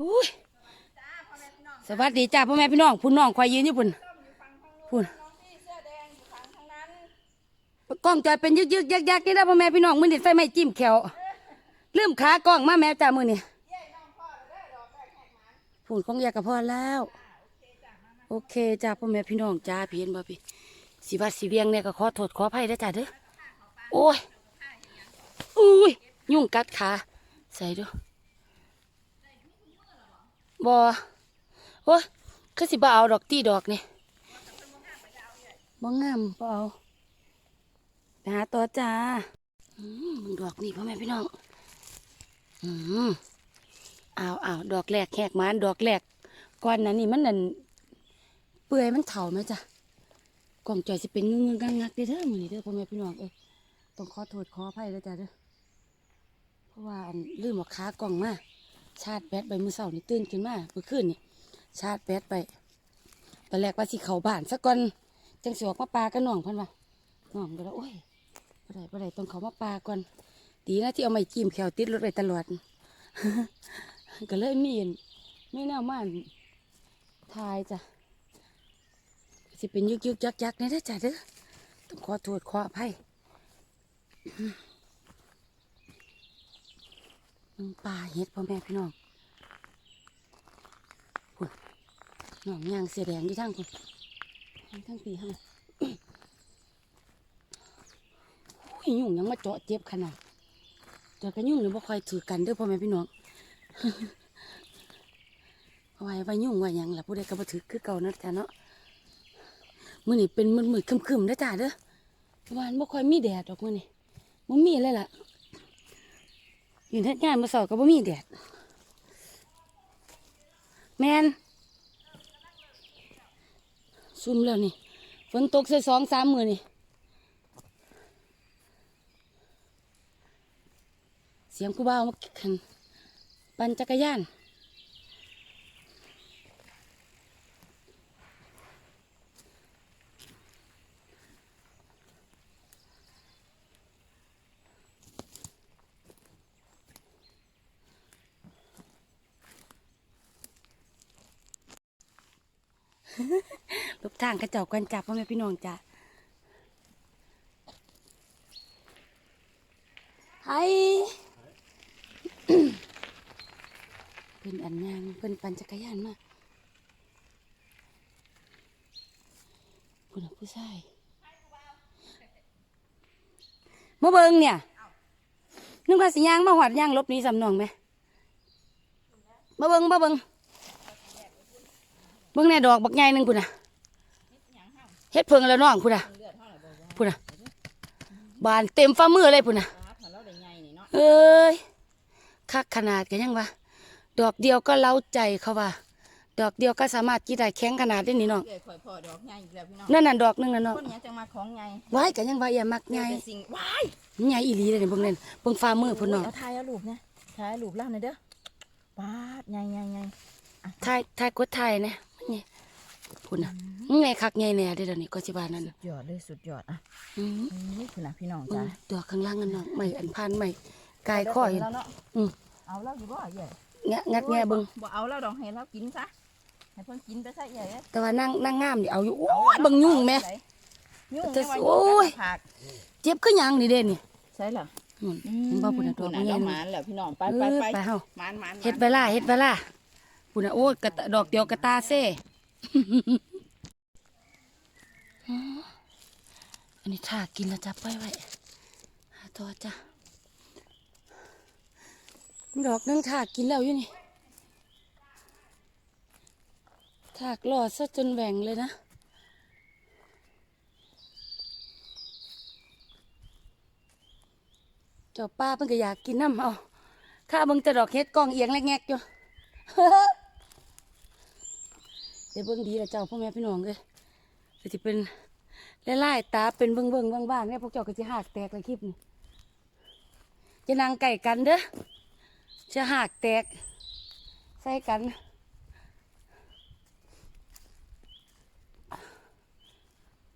อุ้ยสวัสดีจ้าพ่อแม่พี่น้องพุ่นน้องควายยืนอยู่พุ่นพุ่นกล้องจอยเป็นยึกยึกยักยักนี่นะพ่อแม่พี่น้องมือนี่ไฟไม่จิ้มแขวลืมขากล้องมาแม่จ้ามือนี่พุ่นของยายกับพ่อแล้ว โอเคจ้าพ่อแม่พี่น้องจ้าเพี่เห็นบ่พี่สีวัดสีเวียงเนี่ยก็ขอโทษขออภัยด้จ้าเด้อโอ้ยอุ้ยยุ่งกัดขาใส่ดู บ่โอ้คือสิบ่เอาดอกตีดอกนี่บ่งามบ่เอาไปหาต่อจ้าอืมดอกนี่พ่อแม่พี่น้องอืมเอาเอาดอกแรกแหกมานดอกแรกก่อนนั้นนี่มันนั่นเปื่อยมันเถาไหมจ้ะกล่องจ่อยสิเป็นเงึงๆงักงักเด้อเด้อมือนี้เด้อพ่อแม่พี่น้องเอ้ยต้องขอโทษขออภัยแล้วจ้ะเด้อเพราะว่าอันลืมเอาขากล่องมา ชาร์จแบตไปมือเสาร์นี่ตื่นขึ้นมาเมื่อคืนนี่ชาร์จแบตไปตอนแรกว่าสิเขาบ้านสักก่อนจังสิออกมาปลากันน้องพันว่าน้องก็แล้วโอ้ยบ่ได้บ่ได้ต้องเขามาปลาก่อนดีนะที่เอาไม้จิ้มแขวติดรถไปตลอดก็เลยมีอันมีแนวมาอันทายจ้ะสิเป็นยุกยุกยักยักนี่ได้จ้ะเด้อต้องขอโทษขออภัย ป่าเห็ดพ่อแม่พี่น้องพุ่นน้องย่างเสียแดงอยู่ทั้งคุณทั้งปีทั้งอุ้ยยุ่งยังมาเจาะเจ็บขนาดเจาะกันยุ่งหรือบ่คอยถือกันเด้อพ่อแม่พี่น้องเอาไว้ไว้ยุ่งไว้ยังล่ะผู้ใดก็บ่ถือคือเก่านะจ้ะเนาะมื่อนี่เป็นมืดมืดๆคึมๆเด้อจ้าเด้อวันบ่ค่อยมีแดดดอกมื่อนี่บ่มีเลยล่ะ อยู่เฮ็ดงานมาเสาร์ก็บ่มีแดดแมนซุ่มแล้วนี่ฝนตกใส่สองสามมือนี่เสียงกูบ้ามาขันปั่นจักรยาน ลบทางกระเจอกกันจับพ่อแม่พี่น้องจ้ะไฮเป็นอันยางเป็นปั่นจักรยานมาคุณผู้ชายมาเบิงเนี่ยนึกว่าสิยางมาหอดยางลบหนี้สำนองไหมมาเบิงมาเบิงเบิ่งแน่ดอกบักใหญ่หนึงพุ่นน่ะเฮ็ดเพิงแล้วน้องพุ่นน่ะพุ่นน่ะบานเต็มฝ่ามือเลยพุ่นน่ะเอ้ยคักขนาดกันยังวะดอกเดียวก็เล้าใจเขาว่า ดอกเดียวก็สามารถกินได้แข็งขนาดนี้นี่น้องเกิดข่อยพ่อดอกใหญ่อีกแล้วพี่น้องนั่นน่ะดอกหนึงน่ะน้องคนเนี้ยจังมาของใหญ่ว้ายกันยังว่าอย่ามักใหญ่เป็นสิ่งว้ายใหญ่อีหลีเลยนี่เบิ่งนั่นเบิ่งฝ่ามือพุ่นน้องเอาถ่ายเอารูปเนี่ยถ่ายเอารูปเล่าหน่อยเด้อปาดใหญ่ใหญ่ใหญ่ถ่ายถ่ายกดถ่ายนะ มันนี่พุ่นน่ะมันไงคักใหญ่แน่เด้อเดี๋ยวนี้ก็สิว่านั่นน่ะยอดเลยสุดยอดอะอืมนี่คือนะพี่น้องเบิ่จ้างดอกข้างล่างนั่นน้องไม่อันพันไม่กายข้อเห็นแล้วเนาะอืมเอาแล้วอยู่บ่ใหญ่งะงัดแง่เบิ่งบ่เอาแล้วดอกให้เรากินซะให้เพิ่นกินไปซะใหญ่เอ้ยแต่ว่านั่งนั่งงามนี่เอาอยู่โอ้ยเบังยุ่งแม่ยุ่งแต่แม่ว่าโอ้ยผักเจ็บคือหยังนี่เด่นนี่ใช่เหรออืมเห็นบ่พุ่นน่ะดอกพุ่นใหญ่น่ะๆหนี่มานแล้วพี่น้องไปเอไปอไปไปเฮาหมานหมานเฮ็ดเวลาเฮ็ดเวลาพุ่นน่ะโอ้ยกระตะดอกเดียวกระตาเซ่ อันนี้ถ้ากินแล้วจะปล่อยไว้หาต่อจ้ะดอกนึงถ้ากินแล้วอยู่นี่ถากหลอดซะจนแหว่งเลยนะเจ้าป้าเพิ่นก็อยากกินน้ำเอาข้าเบิ่งแต่ดอกเฮ็ดกองเอียงแลกแงกอยู่ ดี๋ยวเบิ่งดีละเจ้าพ่อแม่พี่น้องเลยก็สิเป็นไล่ๆตาเป็นเบิ่งเบิ่งๆบ้างๆเนี่ยพวกเจ้าก็สิหักแตกในคลิปนี้จะนั่งไก่กันเด้อจะหักแตกใส่กัน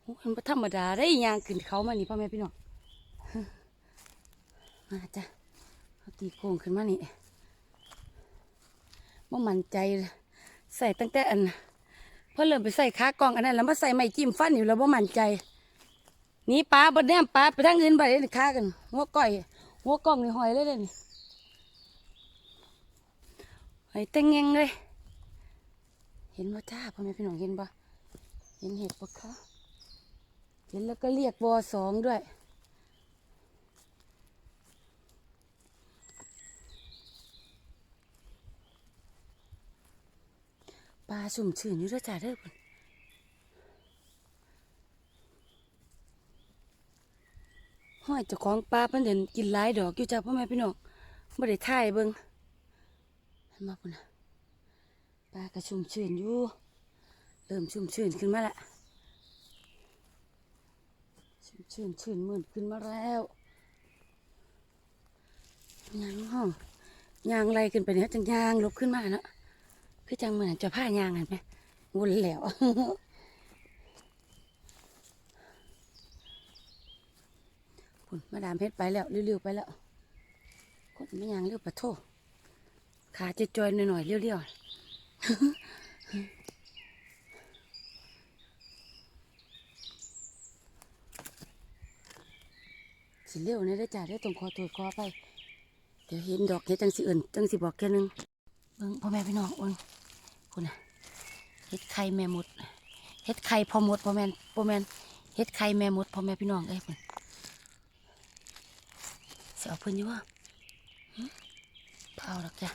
โอ้ยมันธรรมดาได้ยางขึ้นเขามานี่พ่อแม่พี่น้องมาจ้ะเอาตีโค้งขึ้นมานี่บ่มั่นใจใส่ตั้งแต่อัน พอเริ่มไปใส่ขากล้องอันนั้นแล้วมาใส่ไม้จิ้มฟันอยู่แล้วบ่มั่นใจนี่ปลาบ่แนมปลาไปทางอื่นไปเลยขากันหัวก้อยหัวกล้องนี่หอยเลยเด้อนี่หอยเต็งเงงเลย เห็นบ่จ้าพ่อแม่พี่น้องเห็นบ่เห็นเห็ดบ่คะเห็นแล้วก็เรียกวอสองด้วย ปลาสุ่มชื่นอยู่ด้วยจ้าเด้อพุ่นห้อยเจ้าของปลาเพิ่นเดินกินหลายดอกอยู่จ้าพ่อแม่พี่น้องบ่ได้ถ่ายเบิ่งเห็นบ่พุ่นนะปลากระชุ่มชื่นอยู่ เริ่มชุ่มชื่นขึ้นมาละชุ่มชื่นชื่นมื่นขึ้นมาแล้วยางห้องยางไล่ขึ้นไปเนี่ยจังยางลุกขึ้นมาเนาะ คือจังเหมือนจะผ้ายางกันไหมวนแล้วพุ่นมาดามเพชรไปแล้วเร็วๆไปแล้วคนไม่ยางเร็วปะโทขาจะจอยหน่อยๆเร็วๆสิเร็วนี่ได้จ้าได้ตรงคอตัวคอไป เดี๋ยวเห็นดอกเห็ดจังสิเอื่นจังสิบอกแค่นึงเบิ่งพ่อแม่พี่น้องอ้น คุณนะเห็ดไข่แม่มดเห็ดไข่พ่อมดพ่อแม่นพ่อแม่นเห็ดไข่แม่มดพ่อแม่พี่น้องเอ้ยเพิ่นสิเอาเพิ่นอยู่ว่าเปล่าหรอกจ้ะ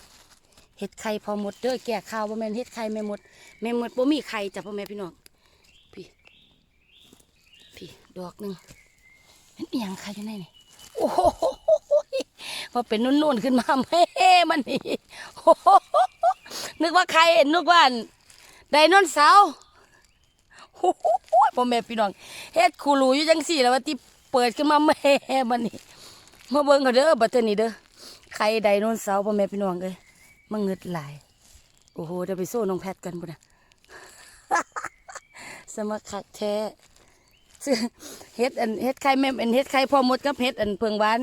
เห็ดไข่พ่อมดเด้อแก่ข้าวพ่อแม่นเห็ดไข่แม่มดแม่มดบ่มีไข่จ้ะพ่อแม่พี่น้องพี่พี่ดอกหนึ่งมันอียังไข่อยู่ในนี่โอ้โหว่าเป็นนุ่นๆขึ้นมาแม่มันนี่โอ้โห นึกว่าใครนึกว่านไดโนเสาร์โอ้โหพ่อแม่พี่น้องเฮ็ดคูรูอยู่จังสี่แล้วว่าที่เปิดขึ้นมาแม่มันนี่มาเบิ่งเขาเด้อบัดเทอนี้เด้อใครไดโนเสาร์พ่อแม่พี่น้องเอ้ยมาเงิดหลายโอ้โหเดี๋ยวไปโซ่น้องแพทกันพุ่นนะสมัครคักแท้เฮ็ดอันเฮ็ดไข่แม่อันเฮ็ดไข่พ่อมดกับเฮ็ดอันเพิงหวาน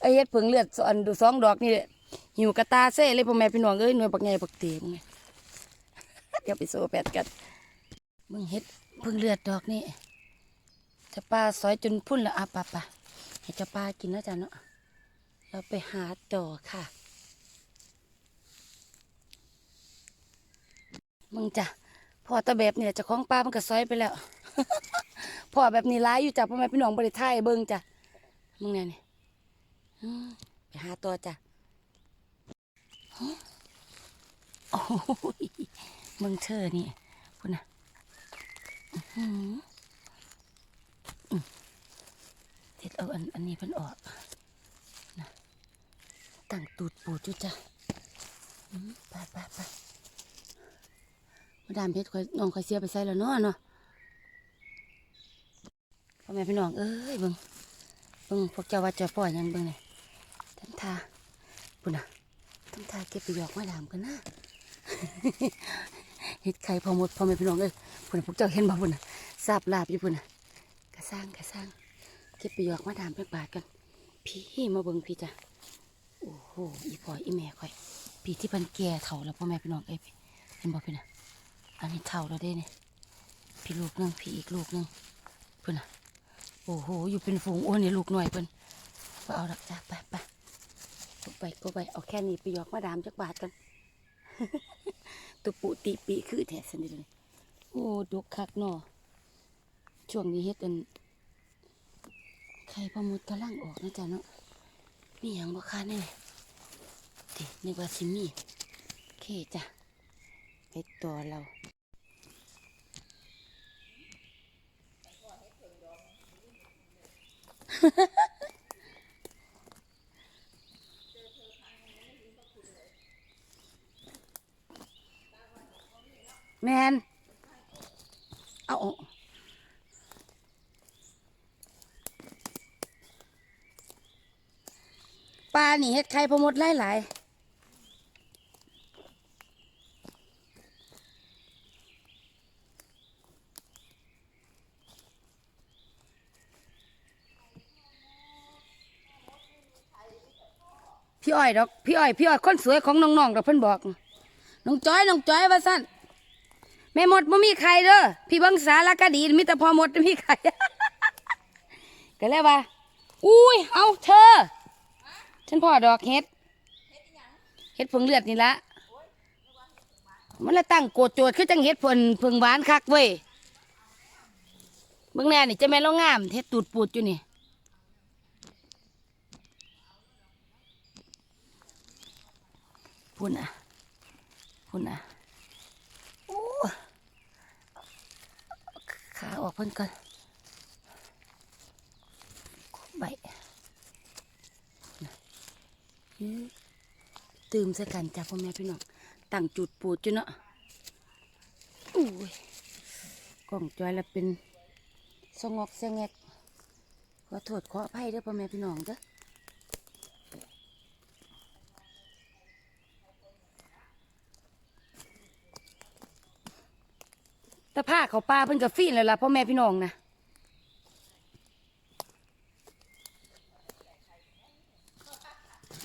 ไอ้เฮ็ดเพิงเลือดสอนดูสองดอกนี่แหละ หิวกระตาเซ่เลยพ่อแม่พี่น้องเอ้ยหน่วยบักใหญ่บักเต็มไงเดี๋ยวไปโซ่แปดกันมึงเฮ็ดเพิงเลือดดอกนี่จะปลาซอยจนพุ่นละอะปะปะให้จ้าปลากินแล้วจ้ะเนาะเราไปหาต่อค่ะมึงจ้ะพ่อตะแบบนี่แหละจะคล้องปลามันก็ซอยไปแล้วพ่อแบบนี้ร้ายอยู่จ้ะพ่อแม่พี่น้องบริไทยเบิ่งจ้ะมึงเนี่ยนี่ไปหาตัวจ้ะ โอ้ยมึงเธอนี่คุณนะเด็ดเอาอันอันนี้เพิ่นออกนะตั้งตูดปูดอยู่จ้ะไปไปไปมาดามเพชรคอยน้องคอยเสียไปใส่แล้วเนาะเนาะพ่อแม่พี่น้องเอ้ยเบิ่งเบิ่งพวกเจ้าว่าเจะปล่อยยังเบิ่งนี่ทำทาปุ่นอะ ทำทาเก็บไปหยอกมาดามกันนะเฮ็ดไข่พอหมดพอไม่พี่น้องเอ้ยปุ่นน่ะพวกเจ้าเห็นบ่ปุ่นอะทราบลาบอยู่ปุ่นอะกระสร้างกระสร้างเก็บไปหยอกมาดามไปบาดกัน พี่มาเบิ่งพี่จ้ะโอ้โหอีพ่ออีแม่ค่อยพี่ที่เพันแก่เฒ่าแล้วพ่อแม่พี่น้องเอ้ยพี่เห็นบ่พี่น่ะอันนี้เฒ่าแล้วเด้เนี่ยพี่ลูกนึงพี่อีกลูกนึงเพิ่นอะโอ้โหอยู่เป็นฝูงโอ้นี่ลูกหน่อยเพิ่นก็เอาดักจ้าไปไป ก็ไปก็ไปเอาแค่นี้ไปหยอกมาดามจักบาทกันตัวปุติปีคือแท้สนิทเลยโอ้ดกคักเนอช่วงนี้เฮ็ดอันไข่ปลาหมุดกำลังออกนะจ๊ะเนาะมีหยังบ่ค่าแน่ตินึกว่าสิมีเคจ้ะไปต่อเรา แมนเอาปลาหนีเฮ็ดไข่พอหมดหลายหลายพี่อ้อยดอก พี่อ้อย พี่อ้อยคนสวยของน้องๆดอกเพิ่นบอก น้องจ้อย น้องจ้อยว่าสั้น แม่หมดบ่มีใครเด้อพี่เบังสารคดีมีแต่พอหมดไม่มีใครก็แล้วว่าอุ้ยเอาเธอ ฉันพ่อดอกเฮ็ดเฮ็ดผงเลือดนี่ละมันละตั้งโกดโจดคือจังเฮ็ดผลผงหวานคักเว้ยเบิ่งแน่นี่จะแม่นเรางามเฮ็ดตูดปูดอยู่นี่พุ่นอะพุ่นอะ โอ้ขา อกเพิ่นก่อนใบตื่มใส่กันจ้ะพ่อแม่พี่น้องตั้งจุดปูดจุเนาะอุ้ยกล่องจอยละเป็นสงอกเสงแงกขอโทษขออภัยเด้อพ่อแม่พี่น้องเด้อ แต่ผ้าเขาปลาเพิ่นกับฟีนเลยล่ะพ่อแม่พี่น้องนะ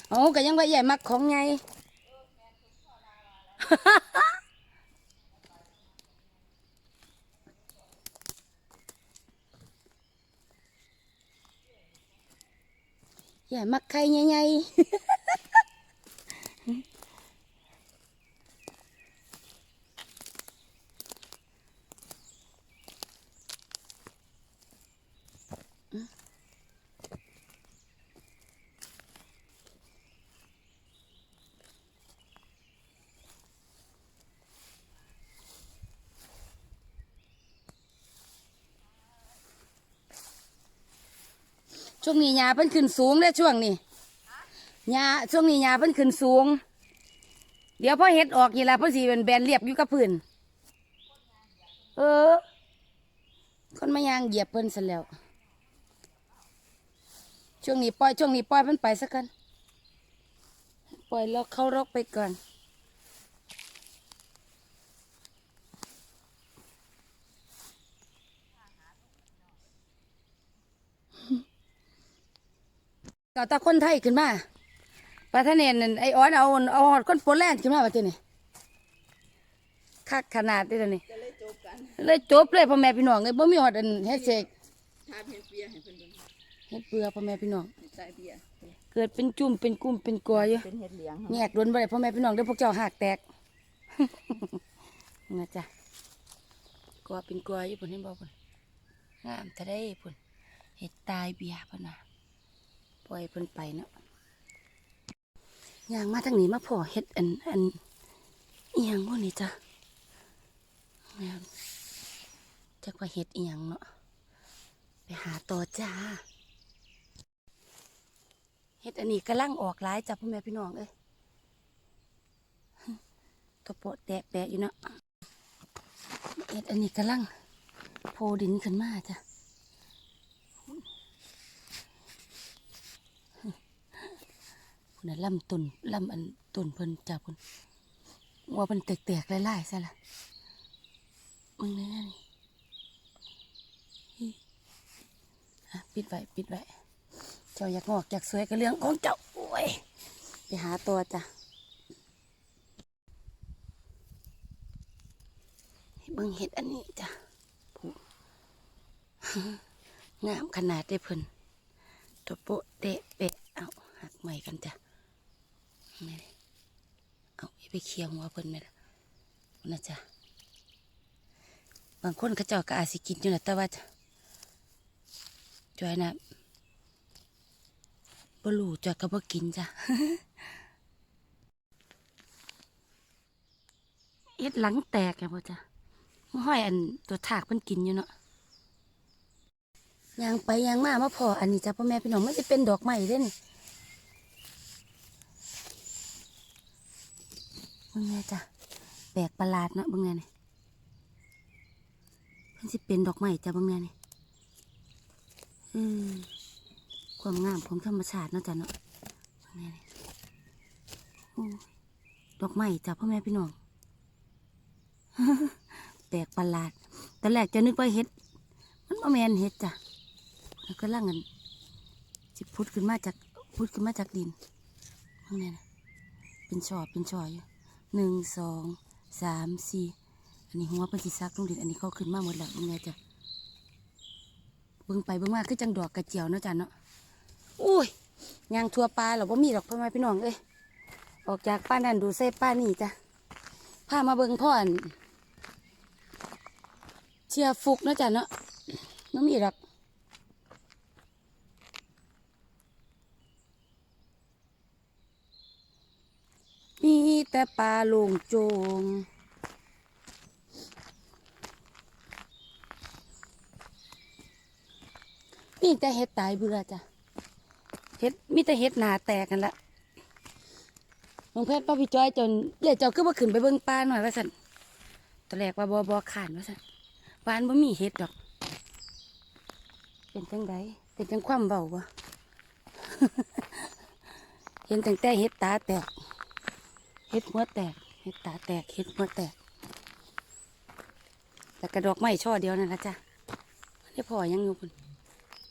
โอ้ก็ยังว่าใหญ่มักของไง ใหญ่มักไข่ใหญ่ๆ ช่วงนี้หญ้าเพิ่นขึ้นสูงเด้อช่วงนี้หญ้าช่วงนี้หญ้าเพิ่นขึ้นสูง เดี๋ยวพอเฮ็ดออกนี่ล่ะเพิ่นสิเป็นแบนเรียบอยู่กับพื้นเออ คนมายางเหยียบเพิ่นซะแล้ว ช่วงนี้ปล่อยช่วงนี้ปล่อยเพิ่นไปสักกัน ปล่อยแล้วเข้ารกไปก่อน ก็ตาคนไทยขึ้นมาปลาทะเนนนั่นไอออนเอาเอาหอดคนโปแลนด์ขึ้นมาว่าทีนี่คักขนาดนี้ตัวนี้จะเลยจบกันเลยจบเลยพ่อแม่พี่น้องเลยบ่มีหอดอันเฮ็ดเสกทาเพียนเปียให้เพิ่นเบิ่งเฮ็ดเปลือกพ่อแม่พี่น้องให้ใส่เบียร์เกิดเป็นจุ่มเป็นกุ้มเป็นกออยู่เป็นเห็ดเหลียงแยกล้วนบ่ได้พ่อแม่พี่น้องเด้อพวกเจ้าหักแตกนะจ๊ะกอเป็นกออยู่พุ่นเห็นบ่พุ่นงามทะได้พุ่นเฮ็ดตายเบียร์พุ่นน่ะ ปล่อยเพิ่นไปเนาะย่างมาทางนี้มาพอเฮ็ดอันอันเอียังบ่นี่จ้ะแม่จักว่าเฮ็ดเอียงเนาะไปหาต่อจ้าเฮ็ดอันนี้กำลังออกหลายจ้ะพ่อแม่พี่น้องเอ้ยตัวโปะแตกแตกอยู่เนาะเฮ็ดอันนี้กำลังโพดินขึ้นมาจ้ะ นน่ะลำต้นลำอันต้นเพิ่นจ้ะพุ่นว่าเพิ่นแตกๆหลายๆซะละมึงนี่นี่อะปิดไว้ปิดไว้เจ้าอยากงอกอยากสวยก็เรื่องของเจ้าโอ้ยไปหาตัวจ้ะเบิ่งเห็ดอันนี้จ้ะผู้งามขนาดได้เพิ่นตัวโปะเตะเปะเอาหักใหม่กันจ้ะ ไม่ได้เอาไปเคียงหัวเพิ่นไม่ละนะจ๊ะบางคนเขาเจ้าก็อาจสิกินอยู่นะแต่ว่าจ้อยนะบ่รู้จ้ะก็บ่กินจ้ะเอ็ดหลังแตกอะพ่อจ้ะห้อยอันตัวถากมันกินอยู่เนาะยางไปยางมามาพออันนี้จ้ะพ่อแม่พี่น้องมันจะเป็นดอกไม้เด้นี่ บิ่งแน่จ้ะแปลกประหลาดเนาะเบิ่งแน่นี่มันสิเป็นดอกไม้จ้ะเบิ่งแน่นี่อืมความงามของธรรมชาติเนาะจ้ะเนาะนี่นี่โอ้ยดอกไม้จ้ะพ่อแม่พี่น้องแปลกประหลาดตอนแรกจะนึกว่าเห็ด มันบ่แมนเห็ดจ้ะแล้วก็ล่างกันจิพุดขึ้นมาจากพุดขึ้นมาจากดินข้างในนะเป็นช่อเป็นช่ออยู่ หนึ่งสองสามสี่อันนี้หัวเป็นสีซักลงดินอันนี้เขาขึ้นมาหมดแล้วยังไงจ้ะเบิ่งไปเบิ่งมาคือจังดอกกระเจียวเนาะจ้ะเนาะอุ้ยยางทัวปลาเหรอว่ามีดอกพ่อแม่พี่น้องเอ้ยออกจากป้านั่นดูเส้ป้านี่จ้ะพามาเบิ่งพ่อนเชียร์ฟุกเนาะจ้ะเนาะไม่มีดอก มี แต่ปลาโลงโจงมีแต่เห็ดตายเบื่อจ้ะเห็ดมีแต่เห็ดหนาแตกกันละน้องเพชรป้าพี่จ้อยจนเดี๋ยวเจ้าก็มาขึ้นไปเบิ่งปลาหน่อยว่าสันตอนแรกว่าบอบอขานว่าสันปานบ่มีเห็ดดอก เป็นจังไดเป็นจังความเบาบ่เห็นตั้งแต่เห็ดตาแตก เห็ดหัวแตก เห็ดตาแตก เห็ดหัวแตก แต่กระดอกไม้ช่อเดียวนั่นละจ้ะนี่พอยังอยู่พุ่น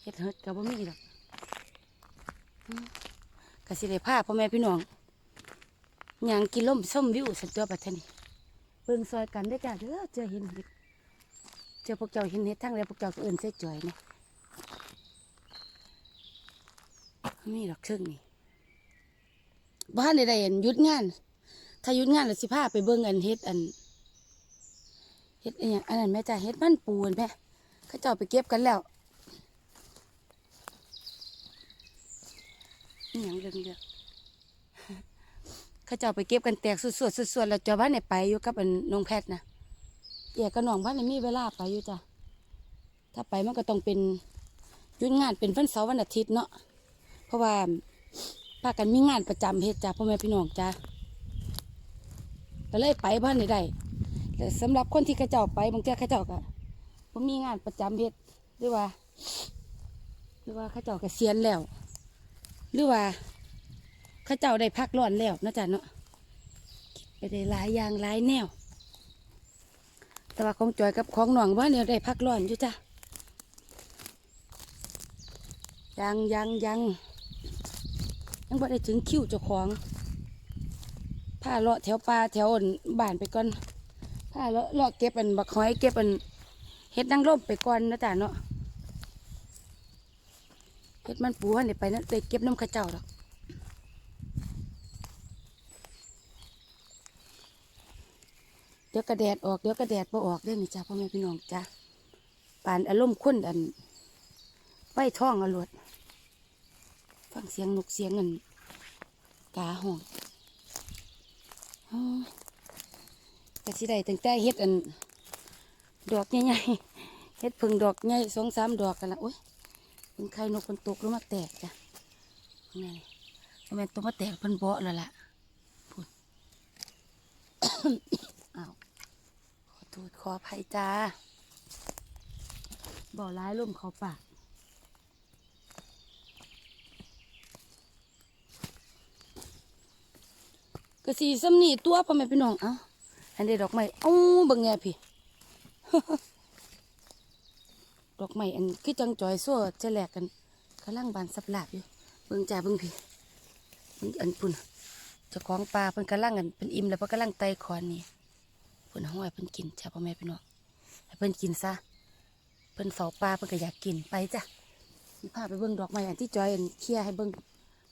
เห็ดเฮ็ดกับบ่มีดอกอืมกสิได้พาพ่อแม่พี่น้องย่างกินล่มส้มวิวสันตัวปัทนี่เบิ่งซอยกันได้จ้ะเด้อเจอเห็นเห็ดเจอพวกเจ้าเห็นเห็ดทั้งแล้วพวกเจ้าก็เอิ้นใส่จ่อยเนี่ยมีดอกเชิงนี่บ้านใดๆอันหยุดงาน ถ้ายุดงานแล้วสิพาไปเบิ่งอันเฮ็ดอันเฮ็ดอันหยังอันนั้นแม่จ้าเฮ็ดมันปูนแม่เขาเจ้าไปเก็บกันแล้วอหยังเรื่องเดียวเขาเจ้าไปเก็บกันแตกสุดๆสุดๆแล้วเจ้าบ้านไหนไปอยู่กับอันน้องแพทย์นะเอี่ยกับน้องบ้านไหนมีเวลาไปอยู่จ้ะถ้าไปมันก็ต้องเป็นยุดงานเป็นวันเสาร์วันอาทิตย์เนาะเพราะว่าพากันมีงานประจำเฮ็ดจ้าพ่อแม่พี่น้องจ้า ก็เลยไปบ้านได้แต่สำหรับคนที่ขเจ้าไปบางเจ้าเขเจ้าก็บ่มีงานประจำเฮ็ดหรือว่า หรือว่าขาเจ้าก็เสียณแล้ว หรือว่าเขาเจ้าได้พักร้อนแล้วนะจ้ะเนาะไปได้หลายอย่างหลายแนว แต่ว่าของจอยกับของหน่องว่าเนี่ยได้พักร้อนอยู่จ้ะยังยังยังยังบ่ได้ถึงคิวเจ้าของ พาเลาะแถวป่าแถวอ่นบ้านไปก่อนพาเลาะเลาะเก็บอันบักหอยเก็บอันเฮ็ดนางร่มไปก่อนนะจ๊ะเนาะเฮ็ดมันปูอันนี้ไปนั่นไปเก็บน้ำข้าเจ้าดอกเดี๋ยวกระแดดออกเดี๋ยวกระแดดบ่ออกเด้นี่จ้าพ่อแม่พี่น้องจ้าปานอารมณ์คนอันไว้ท้องอรวดฟังเสียงนกเสียงเงินกาห้อง กะสิได้ตั้งแต่เฮ็ดอัน ดอกใหญ่ๆเฮ็ดพึ่งดอกใหญ่สองสามดอกกันละโอ้ยเป็นไข่นกมันตกลงมาแตกจ้ะนี่นี่แม่ตัวมาแตกเพิ่นเบาะแล้วล่ะพุ่นอ้าวขอโทษขออภัยจ้าบ่อร้ายร่มเขาปาก ก็สีซ้ำนี่ตัวพ่อแม่พี่น้องเอ้าอันเดดอกไม้เอ้าบิ่งแง่พี่ดอกไม้อันคือจังจอยซัวจะแหลกกันกำลังบานสับหลาบอยู่เบิ่งจ่าเบิ่งพี่เบิ่งอันปุ่นเจ้าของปลาเพิ่นกำลังอันเป็นอิ่มแล้วเพิ่นกำลังไต่ขอนนี่เพิ่นห้อยเพิ่นกินจ้าพ่อแม่พี่น้องให้เพิ่นกินซะเพิ่นเฝ้าปลาเพิ่นก็อยากกินไปจ้ะสิพาไปเบิ่งดอกไม้อันที่จอยอันเคลียให้เบิ่ง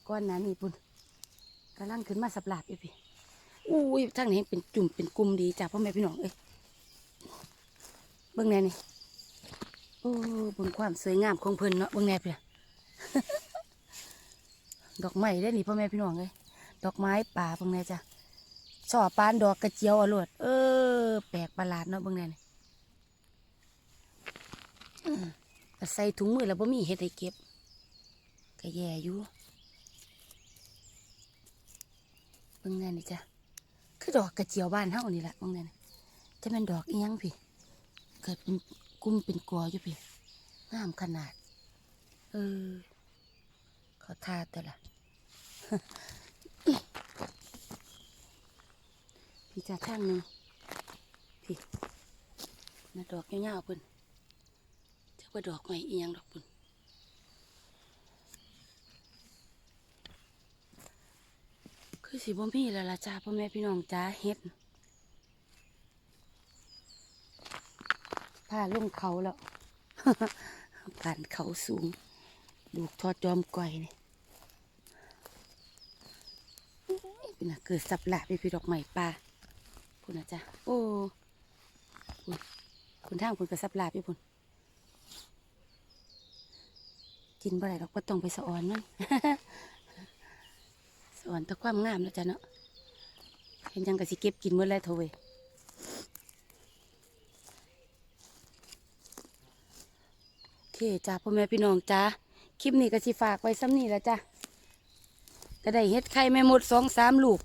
ก้อนหนั้นนี่ปุ่นกำลังขึ้นมาสับหลาบอยู่พี่ อุ้ยทางนี้เป็นจุ่มเป็นกลุ่มดีจ้ะพ่อแม่พี่น้องเอ้ยเบิ่งแน่นี่โอ้เบิ่งความสวยงามของเพิ่นเนาะเบิ่งแน่เพี่ยดอกไม้ได้อนี่พ่อแม่พี่น้องเอ้ยดอกไม้ป่าเบิ่งแน่จ้ะช่อปานดอกกระเจียวอรวดเออ แปลกประหลาดเนาะเบิ่งแน่นี่ใส่ถุงมือแล้วบ่มีเฮ็ดให้เก็บก็แย่อยู่เบิ่งแน่นี่จ้ะ คือดอกกระเจียวบ้านเฮานี่แหละเบิ่งแน่นี่จะเป็นดอกอีหยังพี่ เกิดเป็นกลุ่มเป็นกออยู่พี่งามขนาด เออเขาทาแต่ละพี่จะทางหนึ่งพี่น่ะดอกเงาวๆเพิ่นจะว่าดอกใหม่อีหยังดอกเพิ่น คือคือสิบ่มีแล้วล่ะจ้าพ่อแม่พี่น้องจ้าเฮ็ดพาลงเขาแล้วผ่านเขาสูงลูกทอดจอมก่อยนี่เป็นน่ะเกิดสับหลาไปพี่ดอกไม้ป่าพุ่นนะจ้ะโอ้คุณคุณท่างคุณกับสับหลาพี่พุ่นกินบ่ได้ดอกก็ต้องไปสะออนมัน สะอนแตะความงามแล้วจ้ะเนาะเห็นยังกะสิเก็บกินเมื่อไรเถอะเว้ยโอเคจ้าพ่อแม่พี่น้องจ้าคลิปนี้ก็สิฝากไว้ซ้ำนี่แหละจ้ะก็ได้เฮ็ดไข่แม่มดสองสามลูก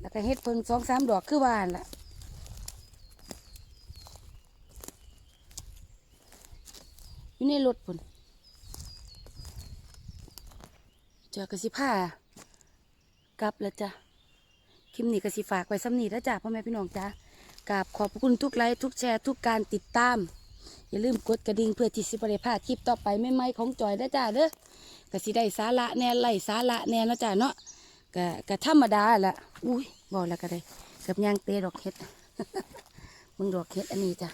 แล้วก็เฮ็ดเพิ่งสองสามดอกคือว่านละอยู่ในรถพุ่นเจอกระสิผ้า กลับแล้วจ้ะคลิปนี้กระสิฝากไว้ซ้ำนี้แล้วจ้ะพ่อแม่พี่น้องจ้ะกราบขอบคุณทุกไลค์ทุกแชร์ทุกการติดตาม อย่าลืมกดกระดิ่งเพื่อที่สิบริพลาดคลิปต่อไปไม่ไม่ของจอยได้อจ้าเด้อกระสิได้สาระแน่ไล่สาระแน่เนาะจ้ะเนาะกะกะธรรมดาละอุ้ยบอกแล้วก็ได้กับยางเตะดอกเห็ดมึงดอกเห็ดอันนี้จ้ะ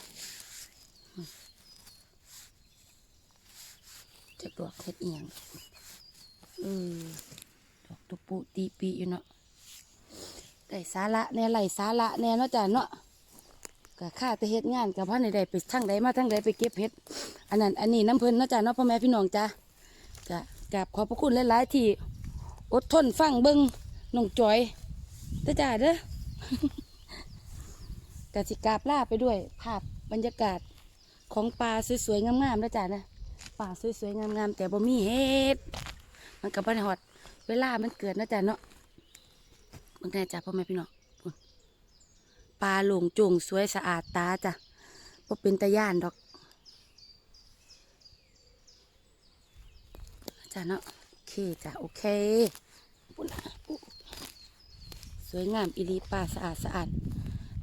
จากดอกเห็ดเอียงเออ ดอกตุปุตีปีอยู่เนาะได้สาระแน่ไหลสาระแน่เนาะจ้ะเนาะก็ค่าแต่เฮ็ดงานกับพ่อในใดไปทั้งใดมาทั้งใดไปเก็บเห็ด อันนั้นอันนี้น้ำเพิ่นเนาะจ้ะเนาะพ่อแม่พี่น้องจ้ะก็กราบขอบพระคุณหลายๆที่อดทนฟังเบิ่งน้องจอยเด้อจ้าเด้อกสิกราบล่าไปด้วย ภาพบรรยากาศของปลาสวยๆงามๆเด้อจ้านะป่าสวยๆงามๆแต่บ่มีเฮ็ดมันกับบ่ได้ฮอด เวลามันเกิดนาะจ้ะเนาะเบิ่งแน่จ้ะพ่อแม่พี่น้องปลาหลงโจงสวยสะอาดตาจ้ะบ่เป็นตะย่านดอกจ้ะเนาะโอเคจ้ะโอเคพุ่นสวยงามอีหลีป่าสะอาดสะอาด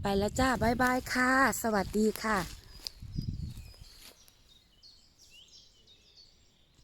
ไปแล้วจ้าบายบายค่ะ สวัสดีค่ะ